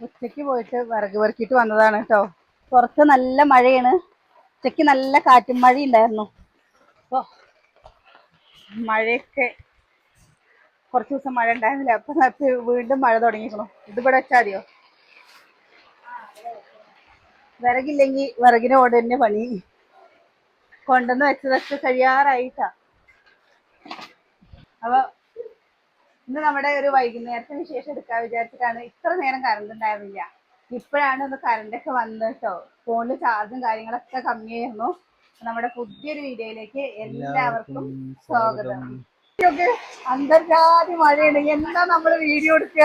ഉച്ചയ്ക്ക് പോയിട്ട് വിറക് പെറുക്കിയിട്ട് വന്നതാണ് കേട്ടോ പുറത്ത് നല്ല മഴയാണ്. ഉച്ചയ്ക്ക് നല്ല കാറ്റും മഴ ഉണ്ടായിരുന്നു. അപ്പോൾ മഴയൊക്കെ കുറച്ച് ദിവസം മഴ ഉണ്ടായിരുന്നില്ല. അപ്പൊ വീണ്ടും മഴ തുടങ്ങിക്കണു ഇതിവിടെ വെച്ചാൽ മതിയോ? വിറകില്ലെങ്കിൽ വിറകിന് ഓട് തന്നെ പണി. കൊണ്ടുവന്ന് വെച്ചതൊക്കെ കഴിയാറായിട്ടാ. അപ്പൊ ഇന്ന് നമ്മുടെ ഒരു വൈകുന്നേരത്തിന് ശേഷം എടുക്കാൻ വിചാരിച്ചിട്ടാണ് ഇത്ര നേരം കറണ്ട് ഉണ്ടായിരുന്നില്ല. ഇപ്പോഴാണ് ഒന്ന് കറണ്ട് ഒക്കെ വന്നത് കേട്ടോ. ഫോണിൽ ചാർജും കാര്യങ്ങളൊക്കെ കമ്മിയായിരുന്നു. നമ്മുടെ പുതിയൊരു വീഡിയോയിലേക്ക് എല്ലാവർക്കും സ്വാഗതം. അന്തർജാതി മഴയാണ്. എന്താ നമ്മൾ വീഡിയോ എടുക്കുക?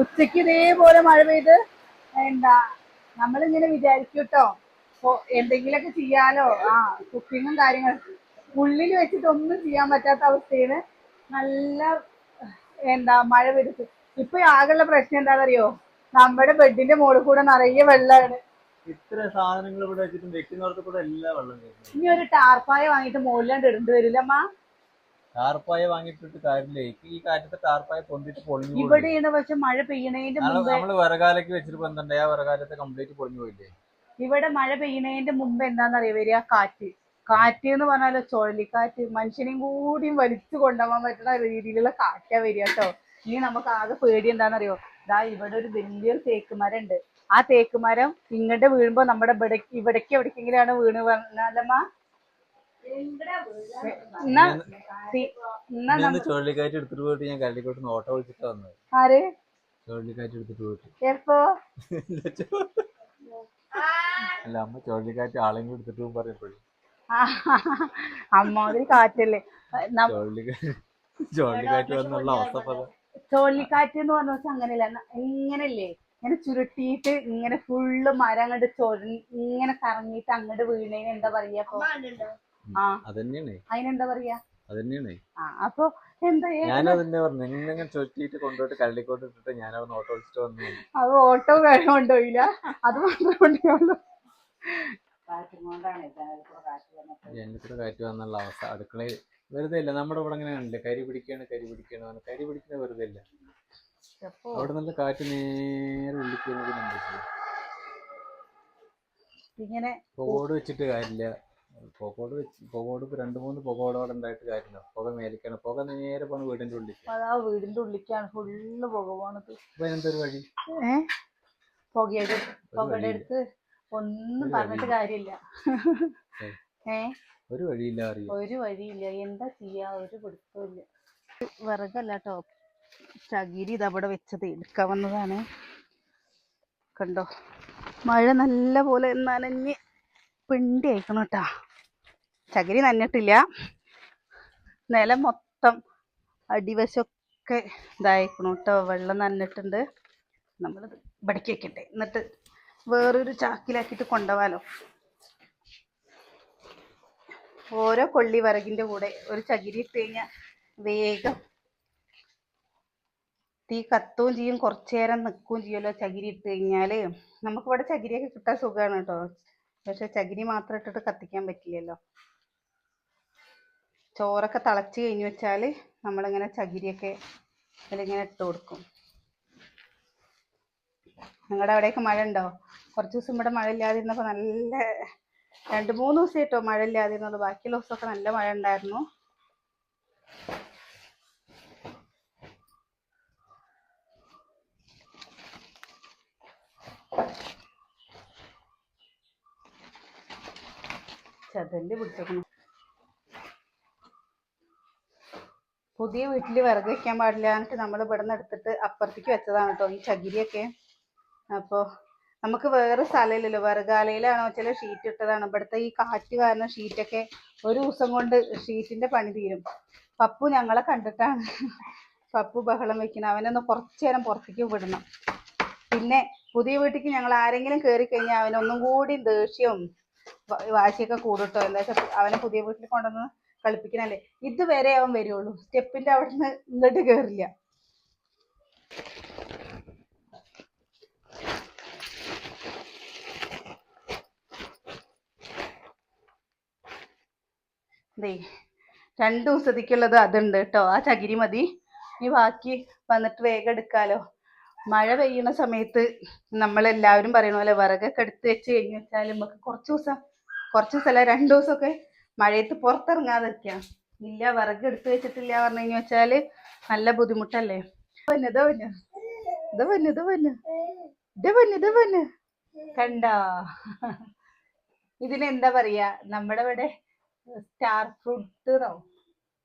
ഉച്ചയ്ക്ക് ഇതേപോലെ മഴ പെയ്തു. എന്താ? നമ്മളിങ്ങനെ വിചാരിക്കൂട്ടോ എന്തെങ്കിലുമൊക്കെ ചെയ്യാലോ? ആ കുക്കിങ്ങും കാര്യങ്ങളും ഉള്ളിൽ വെച്ചിട്ട് ഒന്നും ചെയ്യാൻ പറ്റാത്ത അവസ്ഥയാണ് നല്ല എന്താ മഴ പെയ്തിട്ട്. ഇപ്പൊ ആകെയുള്ള പ്രശ്നം എന്താണെന്നറിയോ നമ്മുടെ ബെഡിന്റെ മുകളിൽ കൂടെ നിറയെ വെള്ളമാണ് ഇത്ര സാധനങ്ങൾ ഇവിടെ വെച്ചിട്ടും വെക്കുന്നവർക്ക് കൂടെ എല്ലാ വെള്ളം ഇനി ഒരു ടാർപ്പായ വാങ്ങിയിട്ട് മുകളിലാണ്ട് ഇടേണ്ടി വരില്ലമ്മ ടാർപ്പായ വാങ്ങിയിട്ടിട്ട് കാര്യമില്ല. ഈ കാറ്റത്തെ ടാർപ്പായ പൊന്തിട്ട് പൊളിഞ്ഞു ഇവിടെ ഇവിടെയാണ് പക്ഷെ മഴ പെയ്യണേന്റെ നമ്മൾ വിറകാലയ്ക്ക് വെച്ചിട്ട് എന്തുണ്ടായി ആ വിറകാലത്തെ കംപ്ലീറ്റ് പൊളിഞ്ഞു പോയില്ലേ? ഇവിടെ മഴ പെയ്യണതിന്റെ മുമ്പ് എന്താണെന്നറിയോ വരിക? കാറ്റ് കാറ്റ്. എന്ന് പറഞ്ഞാലോ ചുഴലിക്കാറ്റ്. മനുഷ്യനെയും കൂടിയും വലിച്ചു കൊണ്ടുപോകാൻ പറ്റുന്ന രീതിയിലുള്ള കാറ്റാ വരിക കേട്ടോ. ഇനി നമുക്ക് ആകെ പേടി എന്താണെന്നറിയോ? ദാ ഇവിടെ ഒരു വലിയൊരു തേക്ക് മരം ഉണ്ട് ആ തേക്ക് മരം ഇങ്ങോട്ട് വീഴുമ്പോ നമ്മുടെ ഇവിടെ ഇവിടേക്ക് എവിടേക്കെങ്കിലാണ് വീണ് പറഞ്ഞാലമ്മ ചുഴലിക്കാറ്റ് എടുത്തിട്ട് പോയിട്ട് ഞാൻ കല്ലിക്കോട്ട് നിന്ന് ഓട്ടോ വിളിച്ചിട്ട് വന്നത്. ആര്? ചുഴലിക്കാറ്റ് എടുത്തിട്ട് പോയിട്ട്. എപ്പോ? അല്ല അമ്മ ചുഴലിക്കാറ്റ് ആളെങ്കിലും എടുത്തിട്ട് പറയപ്പോഴും അമ്മാതിരി കാറ്റല്ലേ. ചുഴലിക്കാറ്റ് വന്നുള്ള അവസ്ഥ. ചുഴലിക്കാറ്റ് എന്ന് പറഞ്ഞ വെച്ചാൽ അങ്ങനെയല്ല. ഇങ്ങനല്ലേ ഇങ്ങനെ ചുരുട്ടിയിട്ട് ഇങ്ങനെ ഫുള്ള് മരം അങ്ങോട്ട് ചൊഴി ഇങ്ങനെ കറങ്ങിയിട്ട് അങ്ങോട്ട് വീണേന് എന്താ പറയാ അപ്പൊ ആ. അതിനെന്താ പറയാ? അപ്പൊ എന്താ ഏ- ഞാനും അതന്നെ പറഞ്ഞു. നിന്നെ ചുറ്റിയിട്ട് കൊണ്ടുപോയിട്ട് കള്ളിക്കോട്ട് ഇട്ടിട്ട് ഞാൻ അവിടെ ഓട്ടോ വിളിച്ചിട്ട് വന്നു. അത് ഓട്ടോ കൊണ്ടുപോയില്ല. അത് മാത്രമേ കൊണ്ടുപോയുള്ളൂ. ജനലിക്കൂടെ കാറ്റ് വന്നുള്ള അവസ്ഥ. അടുക്കളയിൽ വെറുതെ ഇല്ല. നമ്മുടെ ഇവിടെ അങ്ങനെ കണ്ടില്ല? കരി പിടിക്കാണ് കരി പിടിക്കണം പറഞ്ഞ്. കരി പിടിക്കുന്ന വെറുതെ ഇല്ല. അവിടെ നല്ല കാറ്റ് നേരെ ഉള്ളിക്ക് വരുന്നത് ഇങ്ങനെ ബോർഡ് വെച്ചിട്ട് കാര്യമില്ല. പുകോട് വെച്ച് പുകോട് ഇപ്പൊ രണ്ട് മൂന്ന് പുകോടോടെ ഉണ്ടായിട്ട് കാര്യമില്ല. പുക മേലിക്കാണ്. പുക നേരെ പോണ വീടിന്റെ ഉള്ളിൽ അതാ വീടിന്റെ ഉള്ളിക്കാണ്. ഫുള്ള് പുക പോണത്. അപ്പൊ അതിനെന്തൊരു വഴി? പുകയുടെ പുകയുടെ അടുത്ത് ഒന്നും പറഞ്ഞിട്ട് കാര്യമില്ല. ഒരു വഴിയില്ല ഒരു വഴിയില്ല. എന്താ ചെയ്യാ? ഒരു പിടുത്തമില്ല വിറകല്ല കേട്ടോ ചകിരി ഇത് അവിടെ വെച്ചത്. എടുക്കാൻ വന്നതാണ്. കണ്ടോ? മഴ നല്ല പോലെ നനഞ്ഞ് പിണ്ടി അയക്കണം കേട്ടാ ചകിരി നനഞ്ഞിട്ടില്ല. നിലം മൊത്തം അടിവശമൊക്കെ ഇതായിക്കണം കേട്ടോ വെള്ളം നനഞ്ഞിട്ടുണ്ട്. നമ്മളിത് ഇവിടേക്ക് വെക്കട്ടെ. എന്നിട്ട് വേറൊരു ചാക്കിലാക്കിയിട്ട് കൊണ്ടുപോകാലോ ഓരോ കൊള്ളി വിറകിന്റെ കൂടെ ഒരു ചകിരി ഇട്ട് കഴിഞ്ഞാൽ വേഗം തീ കത്തുകയും ചെയ്യും. കുറച്ചു നേരം നിൽക്കുകയും ചെയ്യുമല്ലോ ചകിരി ഇട്ട് കഴിഞ്ഞാൽ നമുക്കിവിടെ ചകിരിയൊക്കെ കിട്ടാൻ സുഖമാണ് കേട്ടോ പക്ഷെ ചകിരി മാത്രം ഇട്ടിട്ട് കത്തിക്കാൻ പറ്റില്ലല്ലോ. ചോറൊക്കെ തിളച്ച് കഴിഞ്ഞ് വെച്ചാൽ നമ്മളിങ്ങനെ ചകിരിയൊക്കെ അതിലിങ്ങനെ ഇട്ട് കൊടുക്കും. നിങ്ങളുടെ അവിടെയൊക്കെ മഴ ഉണ്ടോ കുറച്ച് ദിവസം ഇവിടെ മഴ ഇല്ലാതിരുന്നപ്പോൾ നല്ല രണ്ട് മൂന്ന് ദിവസം കേട്ടോ മഴ ഇല്ലാതിരുന്നുള്ളൂ ബാക്കിയുള്ള ദിവസമൊക്കെ നല്ല മഴ ഉണ്ടായിരുന്നു. ചതൽ പിടിച്ചേക്കണം. പുതിയ വീട്ടിൽ വിറക് വെക്കാൻ പാടില്ല എന്നിട്ട് നമ്മൾ ഇവിടെ നിന്ന് എടുത്തിട്ട് അപ്പുറത്തേക്ക് വെച്ചതാണ് കേട്ടോ ഈ ചകിരിയൊക്കെ. അപ്പോൾ നമുക്ക് വേറെ സ്ഥലമില്ലല്ലോ. വെറുകാലയിലാണോ ചില ഷീറ്റ് ഇട്ടതാണ്. ഇവിടുത്തെ ഈ കാറ്റ് കാരണം ഷീറ്റൊക്കെ ഒരു ദിവസം കൊണ്ട് ഷീറ്റിന്റെ പണി തീരും. പപ്പു ഞങ്ങളെ കണ്ടിട്ടാണ്. പപ്പു ബഹളം വെക്കുന്നത്. അവനൊന്ന് കുറച്ചു നേരം പുറത്തേക്ക് വിടണം. പിന്നെ പുതിയ വീട്ടിലേക്ക് ഞങ്ങൾ ആരെങ്കിലും കയറി കഴിഞ്ഞാൽ അവനൊന്നും കൂടി ദേഷ്യവും വാശിയൊക്കെ കൂടുട്ടോ എന്താ വെച്ചാൽ അവനെ പുതിയ വീട്ടിൽ കൊണ്ടുവന്ന് കളിപ്പിക്കണല്ലേ ഇതുവരെ അവൻ വരുള്ളൂ സ്റ്റെപ്പിന്റെ അവിടെ നിന്ന് ഇങ്ങോട്ട് കയറില്ല ദേ രണ്ട് ദിവസത്തേക്കുള്ളത് അതുണ്ട് കേട്ടോ. ആ ചകിരി മതി. ഇനി ബാക്കി വന്നിട്ട് വേഗം എടുക്കാലോ. മഴ പെയ്യുന്ന സമയത്ത് നമ്മളെല്ലാവരും പറയണ പോലെ വിറകൊക്കെ എടുത്ത് വെച്ച് കഴിഞ്ഞ് വെച്ചാൽ നമുക്ക് കുറച്ച് ദിവസം കുറച്ച് ദിവസമല്ല രണ്ടു ദിവസമൊക്കെ മഴയത്ത് പുറത്തിറങ്ങാതിരിക്കാം ഇല്ല വിറക് എടുത്തു വെച്ചിട്ടില്ല പറഞ്ഞു കഴിഞ്ഞു നല്ല ബുദ്ധിമുട്ടല്ലേ? വന്നു കണ്ടോ? ഇതിനെന്താ പറയാ? നമ്മുടെ ഇവിടെ സ്റ്റാർ ഫ്രൂട്ട് എന്നോ?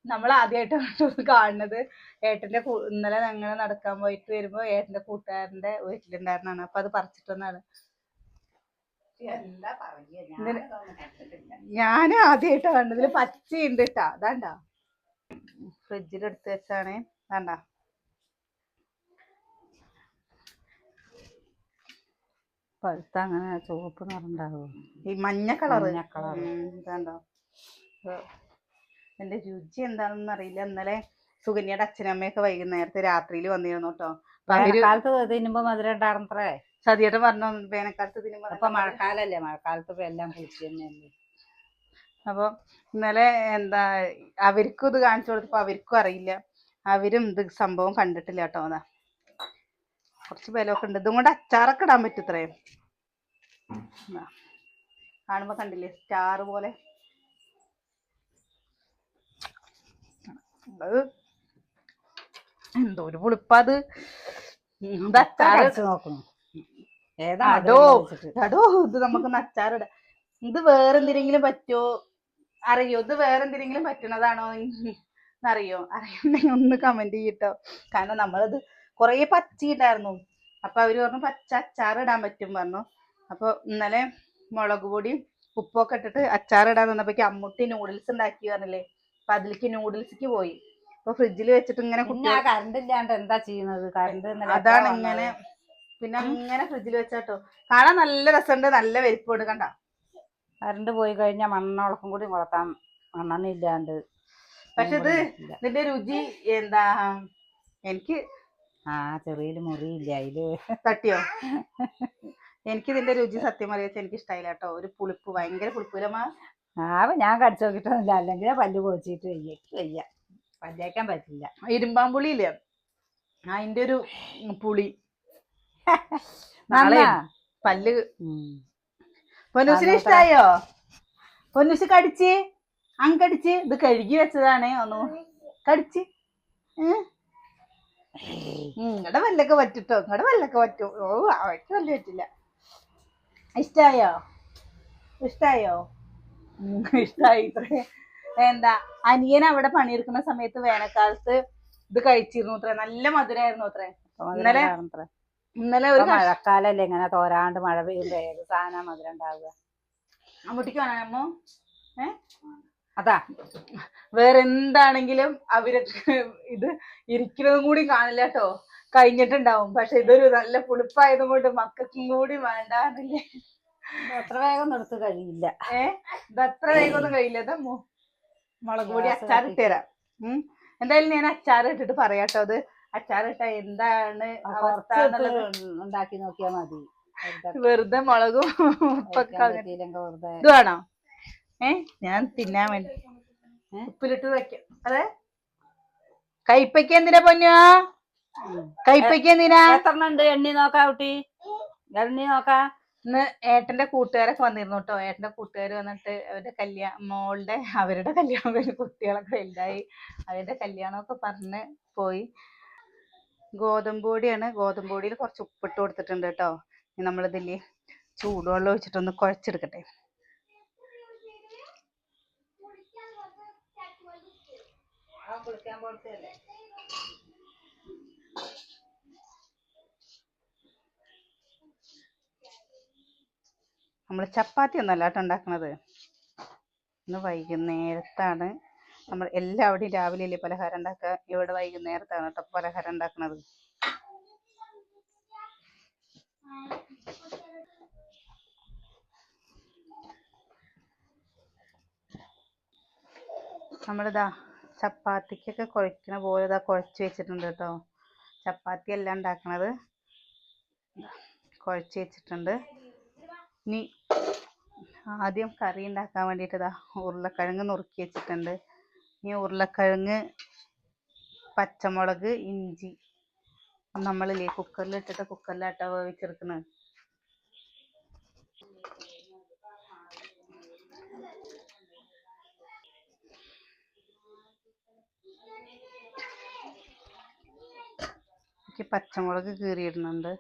നമ്മൾ ആദ്യമായിട്ടാണ് കാണുന്നത്. ഏട്ടന്റെ ഇന്നലെ ഞങ്ങൾ നടക്കാൻ പോയിട്ട് വരുമ്പോ ഏട്ടന്റെ കൂട്ടുകാരന്റെ വീട്ടിലുണ്ടായിരുന്നാണ് അപ്പൊ അത് പറിച്ചിട്ടെന്നാണ് പറയാ ഇതിന് ഞാനതൊന്നും കണ്ടിട്ടില്ല ഞാൻ ആദ്യമായിട്ടാ കണ്ടത്. ഇതിൽ പച്ചയുണ്ട് കേട്ടാ അതാണ്ടാ. ഫ്രിഡ്ജിൽ എടുത്ത് വെച്ചാണ്. വേണ്ട പഴുത്ത അങ്ങനെ ചുവപ്പ് നിറണ്ടാവോ? ഈ മഞ്ഞ കളർ മഞ്ഞ കളർ ഇതാണ്ടോ. എന്റെ രുചി എന്താണെന്ന് അറിയില്ല. ഇന്നലെ സുകന്യയുടെ അച്ഛനമ്മയൊക്കെ വൈകുന്നേരത്തെ രാത്രിയിൽ വന്നിരുന്നു കേട്ടോ കാലത്ത് അവർ വേനൽക്കാലത്ത് തിന്നുമ്പോ മധുരം ഉണ്ടായിരുന്നത്രേ സതിയേട്ടൻ പറഞ്ഞു വേനൽക്കാലത്ത് തിന്നുമ്പോ അപ്പൊ മഴക്കാലല്ലേ മഴക്കാലത്ത് ഇപ്പൊ എല്ലാം കുളിച്ച് തന്നെയല്ലേ. അപ്പൊ ഇന്നലെ എന്താ അവർക്കും ഇത് കാണിച്ചു കൊടുത്തപ്പോ അവർക്കും അറിയില്ല. അവരും ഇത് സംഭവം കണ്ടിട്ടില്ല കേട്ടോ അതാ. കുറച്ച് ബലമൊക്കെ ഉണ്ട്. ഇതും കൊണ്ട് അച്ചാറൊക്കെ ഇടാൻ പറ്റും ഇത്രയും. കാണുമ്പോ കണ്ടില്ലേ സ്റ്റാർ പോലെ. അത് എന്തോ ഒരു പുളിപ്പത് നോക്കുന്നു. ഏതാ അടോ ഇത് നമുക്ക് അച്ചാറിടാം ഇത് വേറെന്തിനെങ്കിലും പറ്റുമോ അറിയോ? ഇത് വേറെന്തിനെങ്കിലും പറ്റണതാണോ അറിയോ അറിയുന്നെങ്കിൽ ഒന്ന് കമന്റ് ചെയ്യട്ടോ. കാരണം നമ്മളത് കുറേ പച്ചി ഉണ്ടായിരുന്നു അപ്പൊ അവർ പറഞ്ഞു പച്ച അച്ചാർ ഇടാൻ പറ്റും പറഞ്ഞു. അപ്പൊ ഇന്നലെ മുളക് പൊടിയും ഉപ്പൊക്കെ ഇട്ടിട്ട് അച്ചാർ ഇടാൻ നിന്നപ്പോഴേക്ക് അമ്മുട്ടി നൂഡിൽസ് ഉണ്ടാക്കി പറഞ്ഞില്ലേ? അപ്പൊ അതിലേക്ക് നൂഡിൽസിക്ക് പോയി. അപ്പൊ ഫ്രിഡ്ജിൽ വെച്ചിട്ട് ഇങ്ങനെ കറണ്ട് ഇല്ലാണ്ട് എന്താ ചെയ്യുന്നത്? കറണ്ട് അതാണ് ഇങ്ങനെ? പിന്നെ അങ്ങനെ ഫ്രിഡ്ജിൽ വെച്ചാട്ടോ. കാണാൻ നല്ല രസമുണ്ട് നല്ല വലിപ്പമുണ്ട് കണ്ട? കറണ്ട് പോയി കഴിഞ്ഞാൽ മണ്ണോളക്കും കൂടി വളർത്താൻ മണ്ണെണ്ണ ഇല്ലാണ്ട് പക്ഷെ ഇത്. ഇതിന്റെ രുചി എന്താ? എനിക്ക് ആ ചെറിയൊരു മുറിയില്ല അതിൽ? തട്ടിയോ? എനിക്ക് ഇതിന്റെ രുചി സത്യം പറയാച്ച എനിക്ക് ഇഷ്ടമായില്ല കേട്ടോ. ഒരു പുളിപ്പ് ഭയങ്കര പുളിപ്പുലമാ ആവ ഞാൻ കടിച്ചു നോക്കിയിട്ടൊന്നുമില്ല. അല്ലെങ്കിൽ പല്ല് പൊളിച്ചിട്ട് വയ്യ. വയ്യ. പല്ലേക്കാൻ പറ്റില്ല. ഇരുമ്പാമ്പുളി ഇല്ലേ അതിന്റെ ഒരു പുളി. നാളെ പല്ല്. പൊന്നൂസിന് ഇഷ്ടായോ? പൊന്നൂസ് കടിച്ച്? അങ് കടിച്ച്? ഇത് കഴുകി വെച്ചതാണ് ഒന്ന്. കടിച്ച്. നിങ്ങളുടെ വല്ലൊക്കെ പറ്റിട്ടോ? നിങ്ങളുടെ വല്ലൊക്കെ പറ്റും. ഓ അവർക്ക് വല്ല പറ്റില്ല. ഇഷ്ടായോ? ഇഷ്ടായോ? ഇഷ്ടായി എന്താ അനിയൻ അവിടെ പണിയെടുക്കുന്ന സമയത്ത് വേനൽക്കാലത്ത് ഇത് കഴിച്ചിരുന്നു അത്രേ. നല്ല മധുരമായിരുന്നു അത്രേ. ഇന്നലെ. ഇന്നലെ ഒരു മഴക്കാലല്ലേ ഇങ്ങനെ തോരാണ്ട് മഴ പെയ്യുമ്പോ ഏത് സാധനം മധുരം ഉണ്ടാവുക അമ്മൂട്ടിക്ക് വേണമോ ഏ? അതാ. വേറെ എന്താണെങ്കിലും അവരൊക്കെ ഇത് ഇരിക്കുന്നതും കൂടി കാണില്ല കേട്ടോ. കഴിഞ്ഞിട്ടുണ്ടാവും. പക്ഷെ ഇതൊരു നല്ല പുളിപ്പായത് കൊണ്ട് മക്കൾക്കും കൂടി വേണ്ടാന്നില്ലേ. അത്ര വേഗം നിർത്ത് കഴിയില്ല. ഏ? ഇത് അത്ര വേഗം ഒന്നും കഴിയില്ല ഇതമ്മോ മുളക് പൊടി അച്ചാറിട്ട് അച്ചാർ തരാം. ഉം. എന്തായാലും ഞാൻ അച്ചാർ ഇട്ടിട്ട് പറയാട്ടോ. അത് അച്ചാർ ഇട്ട എന്താണ് ഉണ്ടാക്കി നോക്കിയാ മതി. വെറുതെ മുളകും ഉപ്പൊക്കെ കഴിക്കാൻ കളഞ്ഞിട്ട് പറ്റിയില്ലെങ്കിൽ വെറുതെ. ഇത് വേണോ? ഏ? ഞാൻ തിന്നാൻ വേണ്ടി. ഉപ്പിലിട്ട് വെക്കാം. അതെ? കൈപ്പയ്ക്ക എന്തിനാ പൊന്നുവാ. കൈപ്പയ്ക്ക എന്തിനാ? എത്ര ഉണ്ട്? എണ്ണി നോക്കാ കുട്ടി. എണ്ണി നോക്കാ. ഇന്ന് ഏട്ടന്റെ കൂട്ടുകാരൊക്കെ വന്നിരുന്നു കേട്ടോ. ഏട്ടന്റെ കൂട്ടുകാർ വന്നിട്ട് അവരുടെ കല്യാണം മോളുടെ അവരുടെ കല്യാണം കുട്ടികളൊക്കെ വലുതായി. അവരുടെ കല്യാണമൊക്കെ പറഞ്ഞ് പോയി. ഗോതമ്പ് പൊടിയാണ് ഗോതമ്പ് പൊടിയിൽ കുറച്ച് ഉപ്പിട്ട് കൊടുത്തിട്ടുണ്ട് കേട്ടോ. ഇനി നമ്മളിതില്ലേ ചൂടുവെള്ളം ഒഴിച്ചിട്ടൊന്ന് കുഴച്ചെടുക്കട്ടെ. നമ്മൾ ചപ്പാത്തി ഒന്നല്ല കേട്ടോ ഉണ്ടാക്കണത്. ഇന്ന് വൈകുന്നേരത്താണ്. നമ്മൾ എല്ലാവിടെയും രാവിലെ അല്ലേ പലഹാരം ഉണ്ടാക്കുക? ഇവിടെ വൈകുന്നേരത്താണ് കേട്ടോ പലഹാരം ഉണ്ടാക്കുന്നത് നമ്മളിതാ ചപ്പാത്തിക്കൊക്കെ കുഴക്കണ പോലെ ഇതാ കുഴച്ച് വെച്ചിട്ടുണ്ട് കേട്ടോ. ചപ്പാത്തി അല്ല ഉണ്ടാക്കണത് കുഴച്ച് വെച്ചിട്ടുണ്ട്. ഇനി ആദ്യം കറി ഉണ്ടാക്കാൻ വേണ്ടിയിട്ട് ഇതാ ഉരുളക്കിഴങ്ങ് നുറുക്കി വെച്ചിട്ടുണ്ട്. ഇനി ഉരുളക്കിഴങ്ങ് പച്ചമുളക് ഇഞ്ചി നമ്മളില്ലേ കുക്കറിൽ ഇട്ടിട്ട് കുക്കറിലാട്ടാ വേവിച്ചെടുക്കുന്നത് എനിക്ക് പച്ചമുളക് കീറിയിടുന്നുണ്ട്.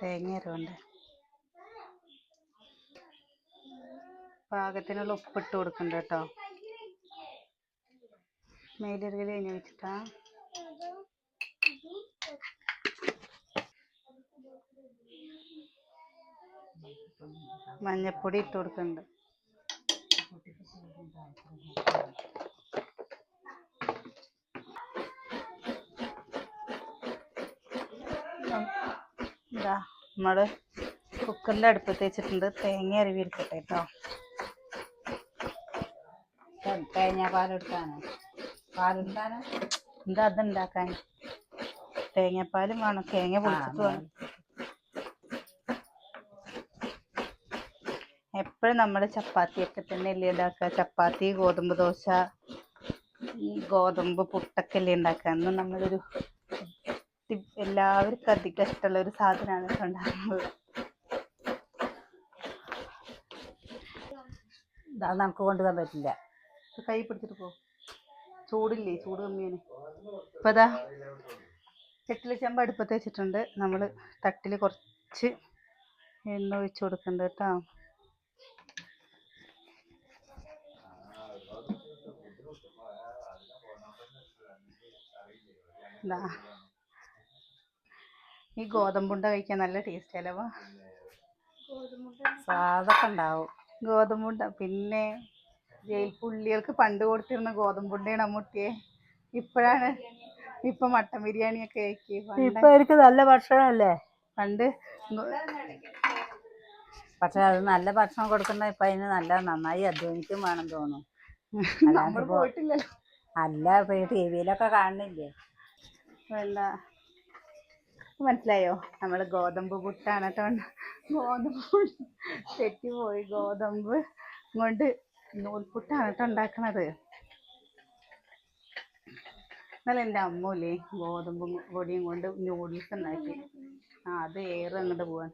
തേങ്ങ അരവുണ്ട്. പാകത്തിനുള്ള ഉപ്പിട്ട് കൊടുക്കണ്ട കേട്ടോ. മേലരുകൽ കഴിഞ്ഞ് വെച്ചിട്ടാ. മഞ്ഞപ്പൊടി ഇട്ട് കൊടുക്കണ്ട്. ഇതാ നമ്മൾ കുക്കറിൽ അടുപ്പത്ത് വെച്ചിട്ടുണ്ട്. തേങ്ങ അരവി എടുക്കട്ടെ കേട്ടോ തേങ്ങ പാലെടുക്കാന്? പാലെടുക്കാന്? എന്താ അതുണ്ടാക്കാൻ? തേങ്ങാപ്പാലും വേണം. തേങ്ങ പൊളിച്ചിട്ട് വേണം. എപ്പോഴും നമ്മൾ ചപ്പാത്തിയൊക്കെ തന്നെ അല്ലേ ഉണ്ടാക്കുക ചപ്പാത്തി ഗോതമ്പ് ദോശ ഈ ഗോതമ്പ് പുട്ടൊക്കെ അല്ലേ ഉണ്ടാക്കുക അന്ന് നമ്മളൊരു എല്ലാവർക്കും അധികം ഇഷ്ടമുള്ള ഒരു സാധനമാണ് ഇപ്പൊ ഉണ്ടാക്കുന്നത്. അത് നമുക്ക് കൊണ്ടുപോകാൻ പറ്റില്ല. കൈ പിടിച്ചിട്ട് പോ. ചൂടില്ലേ ചൂട് കമ്മിയാണ്. ഇപ്പൊ അതാ കെട്ടിൽ ചെമ്പ് അടുപ്പത്ത് വെച്ചിട്ടുണ്ട്. നമ്മൾ തട്ടിൽ കുറച്ച് എണ്ണ ഒഴിച്ച് കൊടുക്കുന്നുണ്ട് കേട്ടോ. ദാ. ഈ ഗോതമ്പുണ്ട കഴിക്കാൻ നല്ല ടേസ്റ്റ് അല്ലവാ സ്വാദൊക്കെ ഉണ്ടാവും ഗോതമ്പുണ്ട. പിന്നെ ജയിൽ പുള്ളികൾക്ക് പണ്ട് കൊടുത്തിരുന്ന ഗോതമ്പുണ്ടയാണ് അമ്മൂട്ടിയെ ഇപ്പോഴാണ് ഇപ്പൊ മട്ടൻ ബിരിയാണി ഒക്കെ ഇപ്പൊ അവർക്ക് നല്ല ഭക്ഷണമല്ലേ പണ്ട് പക്ഷെ അത് നല്ല ഭക്ഷണം കൊടുക്കുന്ന ഇപ്പൊ അതിന് നല്ല നന്നായി അധ്വാനിക്കും വേണം തോന്നുന്നു. അല്ല ഇപ്പൊ ടി വിയിലൊക്കെ കാണുന്നില്ലേ? വേണ്ട. മനസ്സിലായോ? നമ്മൾ ഗോതമ്പ് പുട്ടാണ് കേട്ടോ. ഗോതമ്പ് പുട്ട്. തെറ്റിപ്പോയി ഗോതമ്പ്. കൊണ്ട് നൂൽപുട്ടാണ് കേട്ടോ ഉണ്ടാക്കണത്. എന്നാലും എന്റെ അമ്മൂലേ ഗോതമ്പ് പൊടിയും കൊണ്ട് നൂഡിൽസ് ഉണ്ടാക്കി. ആ അത് ഏറെ അങ്ങോട്ട് പോവാൻ.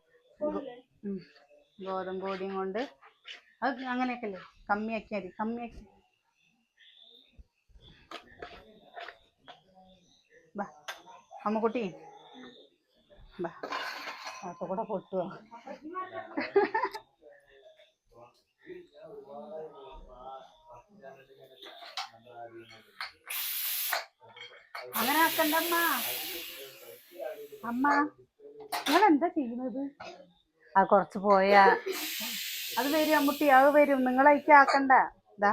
ഗോതമ്പ് പൊടിയും കൊണ്ട്. അത് അങ്ങനെയൊക്കെ അല്ലേ? കമ്മിയാക്കിയാൽ മതി. കമ്മിയാക്കി. വാ. അമ്മക്കുട്ടി. അതൊക്കെ കൂടെ പൊട്ടുവോ? അങ്ങനെ ആക്കണ്ട അമ്മ നിങ്ങൾ എന്താ ചെയ്യുന്നത്? അത് കുറച്ച് പോയാ. അത് വരും അമ്മുട്ടി അത് വരും. നിങ്ങൾ അതിക്ക് ആക്കണ്ട. ഇതാ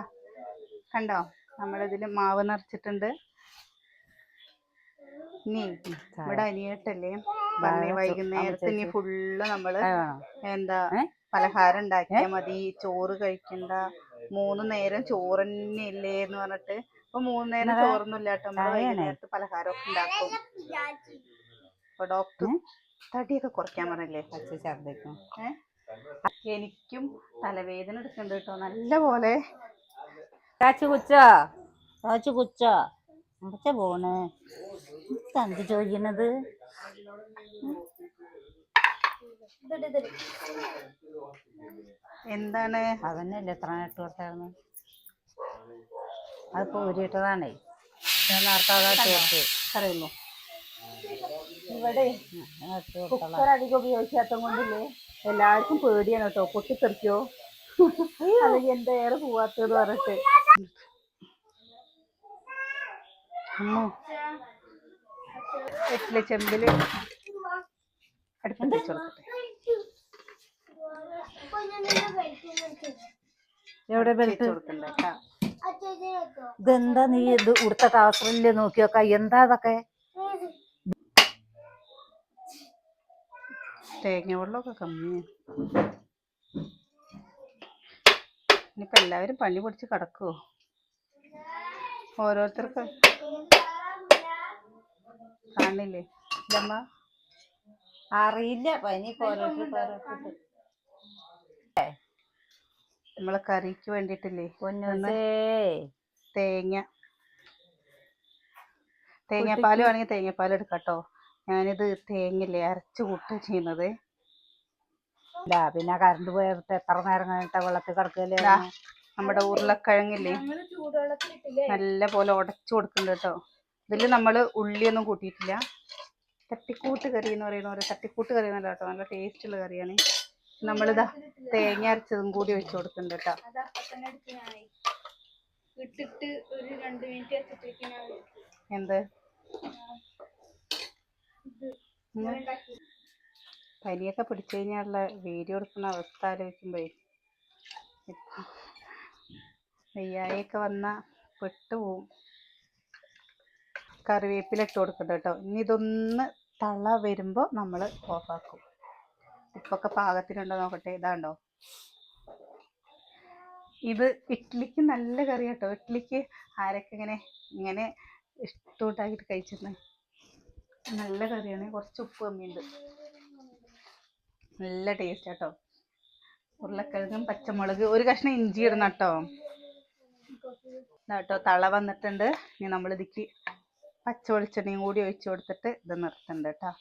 കണ്ടോ? നമ്മളിതിൽ മാവ് നിറച്ചിട്ടുണ്ട്. ഇനി ഇവിടെ അനിയട്ടല്ലേ പറഞ്ഞ ചോ- വൈകുന്നേരത്ത് ഇനി ഫുള്ള് നമ്മൾ എന്താ? പലഹാരം ഉണ്ടാക്കിയാ മതി ചോറ് കഴിക്കണ്ട മൂന്ന് നേരം ചോറ് തന്നെ ഇല്ലേ എന്ന് പറഞ്ഞിട്ട്. ഇപ്പൊ മൂന്ന് നേരം? ചോറൊന്നും ഇല്ലാട്ടോ നമ്മൾ? വൈകുന്നേരത്ത് പലഹാരം ഒക്കെ ഉണ്ടാക്കും. അപ്പൊ ഡോക്ടർ തടിയൊക്കെ കുറയ്ക്കാൻ പറഞ്ഞില്ലേ? പച്ച ഛർദ്ദിക്കും. ഏ? എനിക്കും തലവേദന എടുക്കുന്നുണ്ട് കേട്ടോ നല്ല പോലെ. ചാച്ചു കുച്ചോ? ചാച്ചു കുച്ചോ? അമ്പച്ച പോണ്? ചോദിക്കുന്നത്? എന്താണ്? അതന്നെയല്ലേ എത്ര ഇട്ട് കൊടുത്തായിരുന്നു. അതിപ്പോ അതാ അറിയുന്നു ഇവിടെ കുക്കർ അധികം ഉപയോഗിക്കാത്ത കൊണ്ടില്ലേ? എല്ലാവർക്കും പേടിയാണ് കേട്ടോ. പൊട്ടിത്തെറിക്കോ അല്ലെങ്കിൽ എന്റെ ഏറെ പോവാത്തത് പറഞ്ഞിട്ട്. അമ്മോ ചെമ്പിൽ അടുപ്പത്ത് വെച്ച് എവിടെ ബെൽറ്റ് കൊടുക്കണ്ട കേട്ടാ. ഇതെന്താ നീ ഇത് ഉടുത്ത കാസറിൽ നോക്കി നോക്ക എന്താ അതൊക്കെ തേങ്ങ വെള്ളമൊക്കെ കമ്മിയാണ് ഇനിയിപ്പോ എല്ലാവരും പണി പിടിച്ച് കിടക്കുവോ? ഓരോരുത്തർക്ക് കാണില്ലേ ഇതമ്മ. അറിയില്ല. പനി പോരോട്ട് നമ്മളെ കറിക്ക് വേണ്ടിട്ടില്ലേ തേങ്ങ. തേങ്ങാപ്പാൽ വേണമെങ്കിൽ തേങ്ങാപ്പാൽ എടുക്കാട്ടോ. ഞാനിത് തേങ്ങയില്ലേ അരച്ച് കൂട്ടുക ചെയ്യുന്നത്. ഇല്ല പിന്നെ കറണ്ട് പോയിട്ട് എത്ര നേരം കഴിഞ്ഞിട്ട് വെള്ളത്തിൽ കിടക്കല്ലേ നമ്മുടെ നമ്മുടെ ഉരുളക്കിഴങ്ങില്ലേ? നല്ല പോലെ ഉടച്ചു കൊടുക്കുന്നുണ്ട് കേട്ടോ. ഇതിൽ നമ്മൾ ഉള്ളിയൊന്നും കൂട്ടിയിട്ടില്ല. തട്ടിക്കൂട്ട് കറി എന്ന് പറയുന്ന പോലെ തട്ടിക്കൂട്ട് കറി എന്നല്ല കേട്ടോ നല്ല ടേസ്റ്റ് ഉള്ള കറിയാണ്. നമ്മളിതാ തേങ്ങ അരച്ചതും കൂടി വെച്ച് കൊടുക്കുന്നുണ്ട് കേട്ടോ. എന്ത്. പനിയൊക്കെ പിടിച്ചു കഴിഞ്ഞാലുള്ള വീഡിയോ എടുക്കുന്ന അവസ്ഥ ആലോചിക്കുമ്പോഴേ. വെയ്യായൊക്കെ വന്ന പെട്ടുപോവും. കറിവേപ്പില ഇട്ട് കൊടുക്കണ്ട കേട്ടോ. ഇനി ഇതൊന്ന് തള വരുമ്പോൾ നമ്മൾ ഓഫാക്കും ഉപ്പൊക്കെ പാകത്തിനുണ്ടോ നോക്കട്ടെ. ഇതാണ്ടോ ഇത് ഇഡ്ഡലിക്ക് നല്ല കറി കേട്ടോ. ഇഡ്ഡലിക്ക് ആരൊക്കെ ഇങ്ങനെ ഇങ്ങനെ ഇഷ്ടമുണ്ടാക്കിയിട്ട് കഴിച്ചിരുന്നത് നല്ല കറിയാണ്. കുറച്ച് ഉപ്പ് കമ്മിയുണ്ട്. നല്ല ടേസ്റ്റ് കേട്ടോ. ഉരുളക്കിഴങ്ങും പച്ചമുളക് ഒരു കഷ്ണം ഇഞ്ചി ഇടണം കേട്ടോ. കേട്ടോ തള വന്നിട്ടുണ്ട്. ഇനി നമ്മൾ ഇതിക്ക് പച്ച വെളിച്ചെണ്ണയും കൂടി ഒഴിച്ചു കൊടുത്തിട്ട് ഇത് നിർത്തണ്ട കേട്ടോ.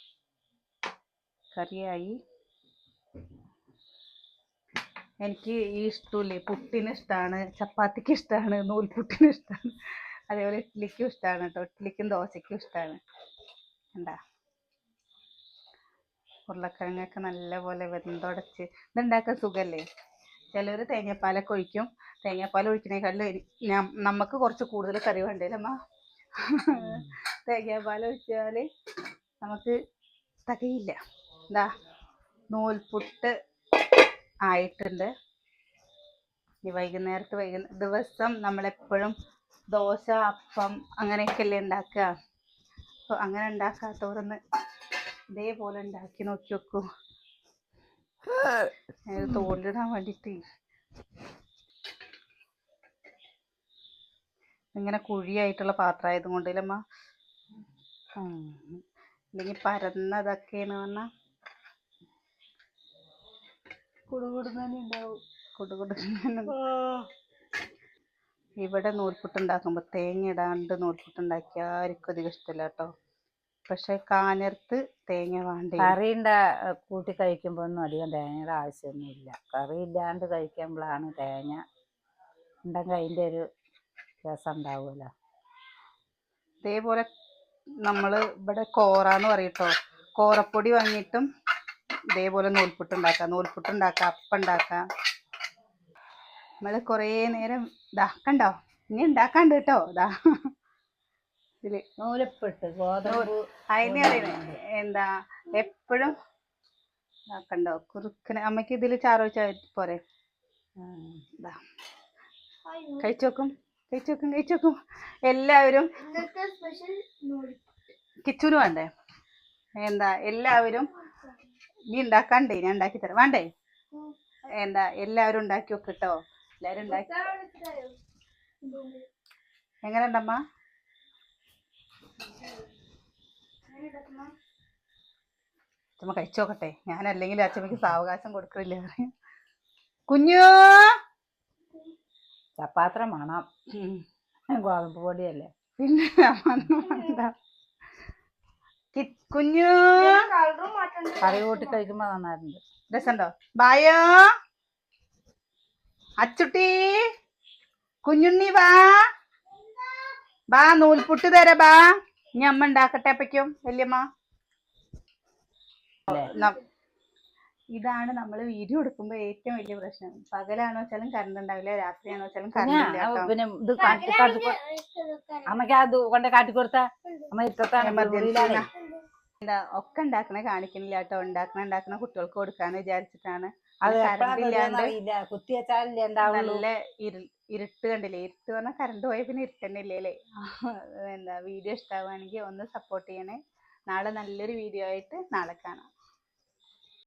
കറിയായി. എനിക്ക് ഈ ഇഷ്ടമില്ലേ പുട്ടിന് ഇഷ്ടമാണ് ചപ്പാത്തിക്ക് ഇഷ്ടമാണ് നൂൽപുട്ടിന് ഇഷ്ടമാണ് അതേപോലെ ഇഡ്ഡലിക്കും ഇഷ്ടമാണ് കേട്ടോ. ഇഡ്ഡലിക്കും ദോശയ്ക്കും ഇഷ്ടമാണ് കണ്ടാ? ഉരുളക്കിഴങ്ങൊക്കെ നല്ലപോലെ വെന്തുടച്ച്. ഇതുണ്ടാക്കാൻ സുഖമല്ലേ ചിലർ തേങ്ങാപ്പാലൊക്കെ ഒഴിക്കും. തേങ്ങാപ്പാൽ ഒഴിക്കണേക്കാളും ഞാൻ നമുക്ക് കുറച്ച് കൂടുതൽ കറി വേണ്ടേ അമ്മ തേങ്ങാപ്പാൽ ഒഴിച്ചാൽ നമുക്ക് തകയില്ല. എന്താ നൂൽപുട്ട് ആയിട്ടുണ്ട്. ഈ വൈകുന്നേരത്ത് വൈകുന്ന ദിവസം നമ്മളെപ്പോഴും ദോശ അപ്പം അങ്ങനെയൊക്കെയല്ലേ ഉണ്ടാക്കുക? അപ്പോൾ അങ്ങനെ ഉണ്ടാക്കാത്തവരൊന്ന് ഇതേപോലെ ഉണ്ടാക്കി നോക്കി വെക്കും. തോണ്ടിടാൻ വേണ്ടിയിട്ട്. ഇങ്ങനെ കുഴിയായിട്ടുള്ള പാത്രമായത് കൊണ്ടില്ലമ്മ അല്ലെങ്കിൽ പരന്നതൊക്കെയെന്ന് പറഞ്ഞാൽ കുടുകുടുങ്ങനെ ഉണ്ടാവും കുടുകുടുങ്ങനെ ഇവിടെ നൂൽപുട്ട് ഉണ്ടാക്കുമ്പോ തേങ്ങ ഇടാണ്ട് നൂൽപുട്ട് ഉണ്ടാക്കിയ ആർക്കും അധികം ഇഷ്ടമില്ല കേട്ടോ. പക്ഷെ കാനർത്ത് തേങ്ങ വേണ്ട? കറി ഉണ്ടാ കൂട്ടി കഴിക്കുമ്പോൾ ഒന്നും അധികം തേങ്ങയുടെ ആവശ്യമൊന്നുമില്ല. കറി ഇല്ലാണ്ട് കഴിക്കുമ്പോഴാണ് തേങ്ങ. ഉണ്ടെങ്കിൽ അതിന്റെ ഒരു രസം ഉണ്ടാവുമല്ലോ ഇതേപോലെ നമ്മൾ ഇവിടെ കോറാന്ന് പറയട്ടോ. കോറപ്പൊടി വാങ്ങിയിട്ടും ഇതേപോലെ നൂൽപുട്ട് ഉണ്ടാക്കാം നൂൽപുട്ട് ഉണ്ടാക്കാം അപ്പം ഉണ്ടാക്കാം നമ്മൾ കുറേ നേരം ഇതാക്കണ്ടോ കണ്ടോ? ഇനി ഉണ്ടാക്കാണ്ട് കേട്ടോ. ഇതാ ഇതിൽ നൂലപ്പിട്ട് ഗോതമ്പ് അതിനെ അറിയണേ എന്താ? എപ്പോഴും ഇതാക്കണ്ടോ കുറുക്കന് അമ്മയ്ക്ക് ഇതിൽ ചാറൊഴിച്ചാൽ പോരെ? ഉം. ഇതാ കഴിച്ചോക്കും. കഴിച്ചോക്കും കഴിച്ചോക്കും എല്ലാവരും കിച്ചൂന് വേണ്ടേ? എന്താ എല്ലാവരും നീ ഉണ്ടാക്കാണ്ടേ ഞാൻ ഉണ്ടാക്കി തരാം. വേണ്ടേ? എന്താ എല്ലാവരും ഉണ്ടാക്കി വെക്കിട്ടോ എല്ലാവരും ഉണ്ടാക്കി. എങ്ങനെ ഉണ്ടമ്മ അച്ഛമ്മ കഴിച്ചോക്കട്ടെ ഞാനല്ലെങ്കിൽ അച്ഛമ്മക്ക് സാവകാശം കൊടുക്കില്ല കുഞ്ഞു? ചപ്പാത്രം വേണം. ഗോതമ്പ് പൊടിയല്ലേ. പിന്നെ കുഞ്ഞു. കറി കൂട്ടി കഴിക്കുമ്പോ നന്നായിട്ടുണ്ട്. രസമുണ്ടോ? ബായോ? അച്ചുട്ടി. കുഞ്ഞുണ്ണി വാ. ബാ നൂൽപുട്ട് തരാ ബാ ഇനി അമ്മ ഉണ്ടാക്കട്ടെ അപ്പയ്ക്കും വല്യമ്മ. ഇതാണ് നമ്മൾ വീഡിയോ എടുക്കുമ്പോൾ ഏറ്റവും വലിയ പ്രശ്നം. പകലാണോ വെച്ചാലും കറണ്ട് ഉണ്ടാവില്ല രാത്രിയാണോ വെച്ചാലും കറണ്ട് പിന്നെ ഇത് അത് കൊണ്ട് കാട്ടി കൊടുത്താ? അമ്മ എന്താ ഒക്കെ ഉണ്ടാക്കണ കാണിക്കണില്ല കേട്ടോ. ഉണ്ടാക്കണ ഉണ്ടാക്കണ കുട്ടികൾക്ക് കൊടുക്കാന്ന് വിചാരിച്ചിട്ടാണ്. നല്ല ഇരു ഇരുട്ട് കണ്ടില്ലേ? ഇരുട്ട് പറഞ്ഞാൽ കറണ്ട് പോയ പിന്നെ ഇരുട്ടന്നെ ഇല്ലേ അല്ലേ? എന്താ വീഡിയോ ഇഷ്ടമാവുകയാണെങ്കിൽ ഒന്ന് സപ്പോർട്ട് ചെയ്യണേ. നാളെ നല്ലൊരു വീഡിയോ ആയിട്ട് നാളെ കാണാം.